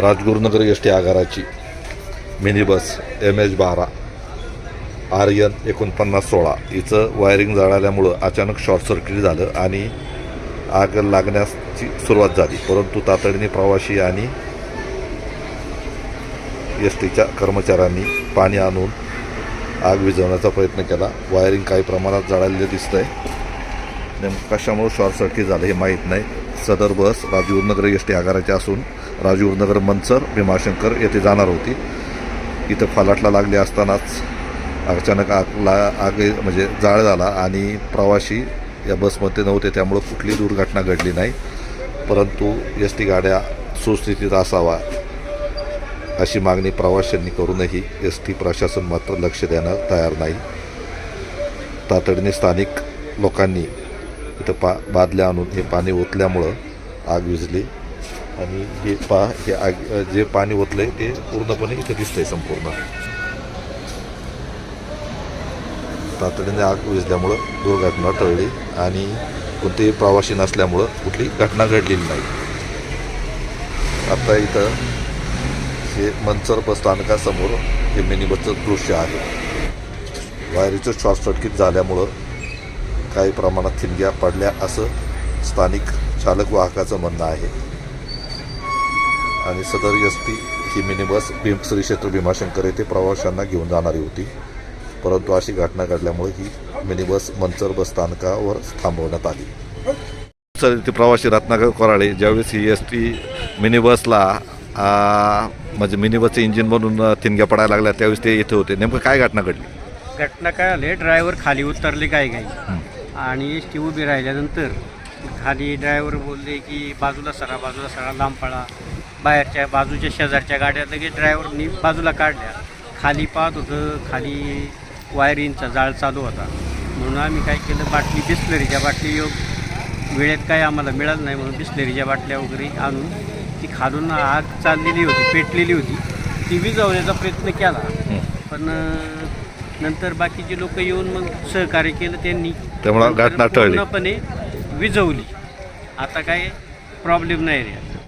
Rajgurunagar S T आगाराची mini bus M H बारा आर्यन एकोणपन्नास सोळा. हिचं वायरिंग जळाल्यामुळं अचानक शॉर्ट सर्किट झालं आणि आग लागण्याची सुरुवात झाली. परंतु तातडीने प्रवासी आणि एस टीच्या कर्मचाऱ्यांनी पाणी आणून आग विझवण्याचा प्रयत्न केला. वायरिंग काही प्रमाणात जळालेलं दिसतंय. नेमकं कशामुळं शॉर्ट सर्किट झालं हे माहीत नाही. सदर बस राजूरनगर एस टी आगाराची असून राजूरनगर मनसर भीमाशंकर येथे जाणार होती. इथं फलाटला लागली असतानाच अचानक आगला आग म्हणजे जाळ झाला आणि प्रवासी या बसमध्ये नव्हते त्यामुळं कुठली दुर्घटना घडली नाही. परंतु एस टी गाड्या सुस्थितीत असावा अशी मागणी प्रवाशांनी करूनही एस टी प्रशासन मात्र लक्ष देण्यास तयार नाही. तातडीने स्थानिक लोकांनी इथं पा बादल्या आणून हे पाणी ओतल्यामुळं आग विझली. आणि हे पा हे आग जे पाणी ओतलं आहे ते पूर्णपणे इथं दिसतंय संपूर्ण. तातडीने आग विझल्यामुळं दुर्घटना टळली आणि कोणतेही प्रवासी नसल्यामुळं कुठली घटना घडलेली नाही. आता इथं हे मंचर बस स्थानकासमोर हे मिनी बसचं दृश्य आहे. वायरीचं शॉर्ट सर्किट झाल्यामुळं काही प्रमाणात थिंग्या पडल्या असं स्थानिक चालक वाहकाचं म्हणणं आहे. आणि सदर एस टी ही मिनी बस भीम श्री क्षेत्र भीमाशंकर येथे प्रवाशांना घेऊन जाणारी होती. परंतु अशी घटना घडल्यामुळे ही मिनी बस मंचर बस स्थानकावर थांबवण्यात आली. सर ते प्रवासी रत्नाकर कोराळे ज्यावेळेस ही एस टी मिनी बसला म्हणजे मिनी बसचं इंजिन बनून थिनग्या पडायला लागल्या त्यावेळेस ते इथे होते. नेमकं काय घटना घडली? घटना काय आले ड्रायव्हर खाली उतरले काय काही. आणि एस टी उभी राहिल्यानंतर खाली ड्रायव्हर बोलले की बाजूला सरा बाजूला सरा लांब पळा. बाहेरच्या बाजूच्या शेजारच्या गाड्या लगेच ड्रायव्हरनी बाजूला काढल्या. खाली पाहत होतं खाली वायरिंगचा जाळ चालू होता. म्हणून आम्ही काय केलं बाटली बिस्लरीच्या बाटली योग वेळेत काय आम्हाला मिळालं नाही म्हणून बिस्लरीच्या बाटल्या वगैरे आणून ती खालून आग चाललेली होती पेटलेली होती. ती विझवण्याचा प्रयत्न केला. पण नंतर बाकीचे लोक येऊन मग सहकार्य केलं त्यांनी. त्यामुळं घटना टळली. पूर्णपणे विझवली. आता काय प्रॉब्लेम नाही रे.